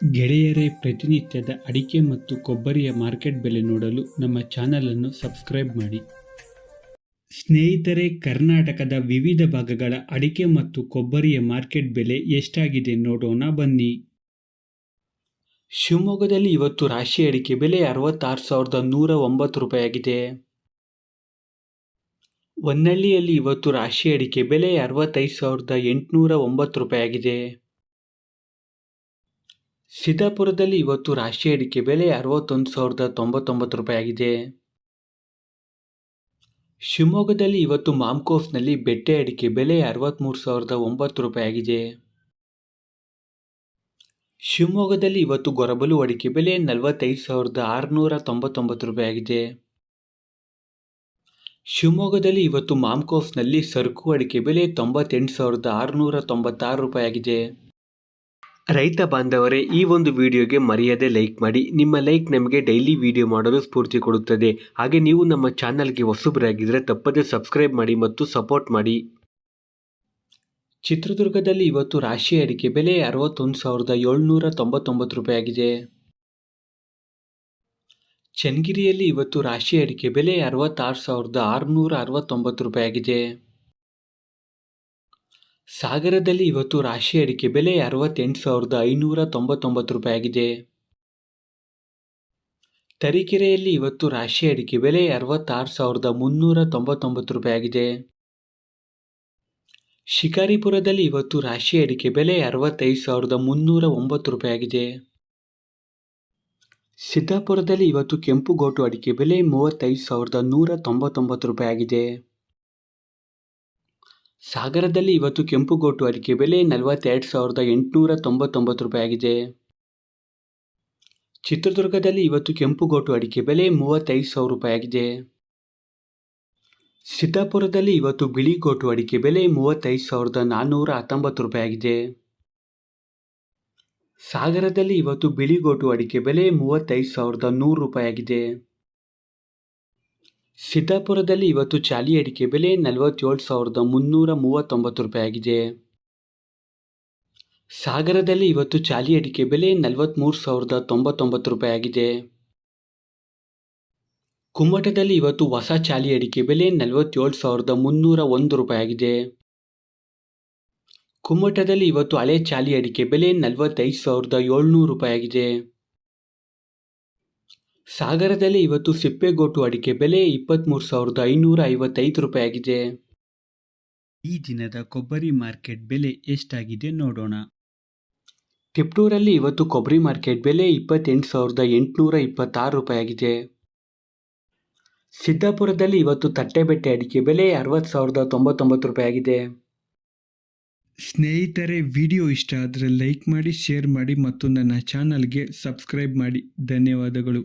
ಗೆಳೆಯರೇ, ಪ್ರತಿನಿತ್ಯದ ಅಡಿಕೆ ಮತ್ತು ಕೊಬ್ಬರಿಯ ಮಾರ್ಕೆಟ್ ಬೆಲೆ ನೋಡಲು ನಮ್ಮ ಚಾನಲನ್ನು ಸಬ್ಸ್ಕ್ರೈಬ್ ಮಾಡಿ. ಸ್ನೇಹಿತರೆ, ಕರ್ನಾಟಕದ ವಿವಿಧ ಭಾಗಗಳ ಅಡಿಕೆ ಮತ್ತು ಕೊಬ್ಬರಿಯ ಮಾರ್ಕೆಟ್ ಬೆಲೆ ಎಷ್ಟಾಗಿದೆ ನೋಡೋಣ ಬನ್ನಿ. ಶಿವಮೊಗ್ಗದಲ್ಲಿ ಇವತ್ತು ರಾಶಿ ಅಡಿಕೆ ಬೆಲೆ ಅರವತ್ತಾರು ಸಾವಿರದ ನೂರ ಒಂಬತ್ತು ರೂಪಾಯಿಯಾಗಿದೆ. ಹೊನ್ನಳ್ಳಿಯಲ್ಲಿ ಇವತ್ತು ರಾಶಿ ಅಡಿಕೆ ಬೆಲೆ ಅರವತ್ತೈದು ಸಾವಿರದ ಎಂಟುನೂರ ಒಂಬತ್ತು ರೂಪಾಯಿಯಾಗಿದೆ. ಸಿದ್ದಾಪುರದಲ್ಲಿ ಇವತ್ತು ರಾಷ್ಟ್ರೀಯ ಅಡಿಕೆ ಬೆಲೆ ಅರವತ್ತೊಂದು ಸಾವಿರದ ತೊಂಬತ್ತೊಂಬತ್ತು ರೂಪಾಯಿಯಾಗಿದೆ ಶಿವಮೊಗ್ಗದಲ್ಲಿ ಇವತ್ತು ಮಾಮ್ಕೋಸ್ನಲ್ಲಿ ಬೆಟ್ಟೆ ಅಡಿಕೆ ಬೆಲೆ ಅರವತ್ತ್ಮೂರು ಸಾವಿರದ ಒಂಬತ್ತು ರೂಪಾಯಿಯಾಗಿದೆ ಶಿವಮೊಗ್ಗದಲ್ಲಿ ಇವತ್ತು ಗೊರಬಲು ಅಡಿಕೆ ಬೆಲೆ ನಲವತ್ತೈದು ಸಾವಿರದ ಆರುನೂರ ತೊಂಬತ್ತೊಂಬತ್ತು ರೂಪಾಯಿಯಾಗಿದೆ ಶಿವಮೊಗ್ಗದಲ್ಲಿ ಇವತ್ತು ಮಾಮ್ಕೋಸ್ನಲ್ಲಿ ಸರಕು ಅಡಿಕೆ ಬೆಲೆ ತೊಂಬತ್ತೆಂಟು ಸಾವಿರದ ಆರುನೂರ ತೊಂಬತ್ತಾರು ರೂಪಾಯಿಯಾಗಿದೆ ರೈತ ಬಾಂಧವರೇ, ಈ ಒಂದು ವಿಡಿಯೋಗೆ ಮರೆಯದೆ ಲೈಕ್ ಮಾಡಿ. ನಿಮ್ಮ ಲೈಕ್ ನಮಗೆ ಡೈಲಿ ವಿಡಿಯೋ ಮಾಡಲು ಸ್ಫೂರ್ತಿ ಕೊಡುತ್ತದೆ. ಹಾಗೆ ನೀವು ನಮ್ಮ ಚಾನಲ್ಗೆ ಹೊಸಬರಾಗಿದ್ದರೆ ತಪ್ಪದೆ ಸಬ್ಸ್ಕ್ರೈಬ್ ಮಾಡಿ ಮತ್ತು ಸಪೋರ್ಟ್ ಮಾಡಿ. ಚಿತ್ರದುರ್ಗದಲ್ಲಿ ಇವತ್ತು ರಾಶಿ ಅಡಿಕೆ ಬೆಲೆ ಅರವತ್ತೊಂದು ಸಾವಿರದ ಏಳ್ನೂರ ತೊಂಬತ್ತೊಂಬತ್ತು ರೂಪಾಯಿಯಾಗಿದೆ ಚನ್ನಗಿರಿಯಲ್ಲಿ ಇವತ್ತು ರಾಶಿ ಅಡಿಕೆ ಬೆಲೆ ಅರವತ್ತಾರು ಸಾವಿರದ ಆರುನೂರ ಅರವತ್ತೊಂಬತ್ತು ರೂಪಾಯಿಯಾಗಿದೆ ಸಾಗರದಲ್ಲಿ ಇವತ್ತು ರಾಶಿ ಅಡಿಕೆ ಬೆಲೆ ಅರವತ್ತೆಂಟು ಸಾವಿರದ ಐನೂರ ತೊಂಬತ್ತೊಂಬತ್ತು ರೂಪಾಯಿಯಾಗಿದೆ. ತರೀಕೆರೆಯಲ್ಲಿ ಇವತ್ತು ರಾಶಿ ಅಡಿಕೆ ಬೆಲೆ ಅರವತ್ತಾರು ಸಾವಿರದ ಮುನ್ನೂರ ತೊಂಬತ್ತೊಂಬತ್ತು ರೂಪಾಯಿಯಾಗಿದೆ. ಶಿಕಾರಿಪುರದಲ್ಲಿ ಇವತ್ತು ರಾಶಿ ಅಡಿಕೆ ಬೆಲೆ ಅರವತ್ತೈದು ಸಾವಿರದ ಮುನ್ನೂರ ಒಂಬತ್ತು ರೂಪಾಯಿಯಾಗಿದೆ. ಸಿದ್ದಾಪುರದಲ್ಲಿ ಇವತ್ತು ಕೆಂಪು ಗೋಟು ಅಡಿಕೆ ಬೆಲೆ ಮೂವತ್ತೈದು ಸಾವಿರದ ನೂರ ತೊಂಬತ್ತೊಂಬತ್ತು ರೂಪಾಯಿಯಾಗಿದೆ. ಸಾಗರದಲ್ಲಿ ಇವತ್ತು ಕೆಂಪು ಗೋಟು ಅಡಿಕೆ ಬೆಲೆ ನಲವತ್ತೆರಡು ಸಾವಿರದ ಎಂಟುನೂರ ತೊಂಬತ್ತೊಂಬತ್ತು ರೂಪಾಯಿ ಆಗಿದೆ ಚಿತ್ರದುರ್ಗದಲ್ಲಿ ಇವತ್ತು ಕೆಂಪು ಗೋಟು ಅಡಿಕೆ ಬೆಲೆ ಮೂವತ್ತೈದು ಸಾವಿರ ರೂಪಾಯಿ ಆಗಿದೆ ಸಿದ್ದಾಪುರದಲ್ಲಿ ಇವತ್ತು ಬಿಳಿ ಗೋಟು ಅಡಿಕೆ ಬೆಲೆ ಮೂವತ್ತೈದು ಸಾವಿರದ ನಾನ್ನೂರ ಹತ್ತೊಂಬತ್ತು ರೂಪಾಯಿ ಆಗಿದೆ ಸಾಗರದಲ್ಲಿ ಇವತ್ತು ಬಿಳಿ ಗೋಟು ಅಡಿಕೆ ಬೆಲೆ ಮೂವತ್ತೈದು ಸಾವಿರದ ನೂರು ರೂಪಾಯಿಯಾಗಿದೆ. ಸಿದ್ದಾಪುರದಲ್ಲಿ ಇವತ್ತು ಚಾಲಿ ಅಡಿಕೆ ಬೆಲೆ ನಲವತ್ತೇಳು ಸಾವಿರದ ಮುನ್ನೂರ ಮೂವತ್ತೊಂಬತ್ತು ರೂಪಾಯಿಯಾಗಿದೆ. ಸಾಗರದಲ್ಲಿ ಇವತ್ತು ಚಾಲಿ ಅಡಿಕೆ ಬೆಲೆ ನಲವತ್ತ್ಮೂರು ಸಾವಿರದ ತೊಂಬತ್ತೊಂಬತ್ತು ರೂಪಾಯಿಯಾಗಿದೆ. ಕುಮ್ಮಟದಲ್ಲಿ ಇವತ್ತು ಹೊಸ ಚಾಲಿ ಅಡಿಕೆ ಬೆಲೆ ನಲವತ್ತೇಳು ಸಾವಿರದ ಮುನ್ನೂರ ಒಂದು ರೂಪಾಯಿಯಾಗಿದೆ. ಕುಮ್ಮಟದಲ್ಲಿ ಇವತ್ತು ಹಳೆ ಚಾಲಿ ಅಡಿಕೆ ಬೆಲೆ ನಲವತ್ತೈದು ಸಾವಿರದ ಏಳ್ನೂರು ರೂಪಾಯಿಯಾಗಿದೆ. ಸಾಗರದಲ್ಲಿ ಇವತ್ತು ಸಿಪ್ಪೆಗೋಟು ಅಡಿಕೆ ಬೆಲೆ ಇಪ್ಪತ್ತ್ಮೂರು ಸಾವಿರದ ಐನೂರ ಐವತ್ತೈದು ರೂಪಾಯಿಯಾಗಿದೆ. ಈ ದಿನದ ಕೊಬ್ಬರಿ ಮಾರ್ಕೆಟ್ ಬೆಲೆ ಎಷ್ಟಾಗಿದೆ ನೋಡೋಣ. ತಿಪ್ಟೂರಲ್ಲಿ ಇವತ್ತು ಕೊಬ್ಬರಿ ಮಾರ್ಕೆಟ್ ಬೆಲೆ ಇಪ್ಪತ್ತೆಂಟು ಸಾವಿರದ ಎಂಟುನೂರ ಇಪ್ಪತ್ತಾರು ರೂಪಾಯಿಯಾಗಿದೆ. ಸಿದ್ದಾಪುರದಲ್ಲಿ ಇವತ್ತು ತಟ್ಟೆಬೆಟ್ಟೆ ಅಡಿಕೆ ಬೆಲೆ ಅರವತ್ತು ಸಾವಿರದ ತೊಂಬತ್ತೊಂಬತ್ತು ರೂಪಾಯಿಯಾಗಿದೆ. ಸ್ನೇಹಿತರೆ ವಿಡಿಯೋ ಇಷ್ಟ ಆದರೆ ಲೈಕ್ ಮಾಡಿ ಶೇರ್ ಮಾಡಿ ಮತ್ತು ನನ್ನ ಚಾನಲ್ಗೆ ಸಬ್ಸ್ಕ್ರೈಬ್ ಮಾಡಿ. ಧನ್ಯವಾದಗಳು.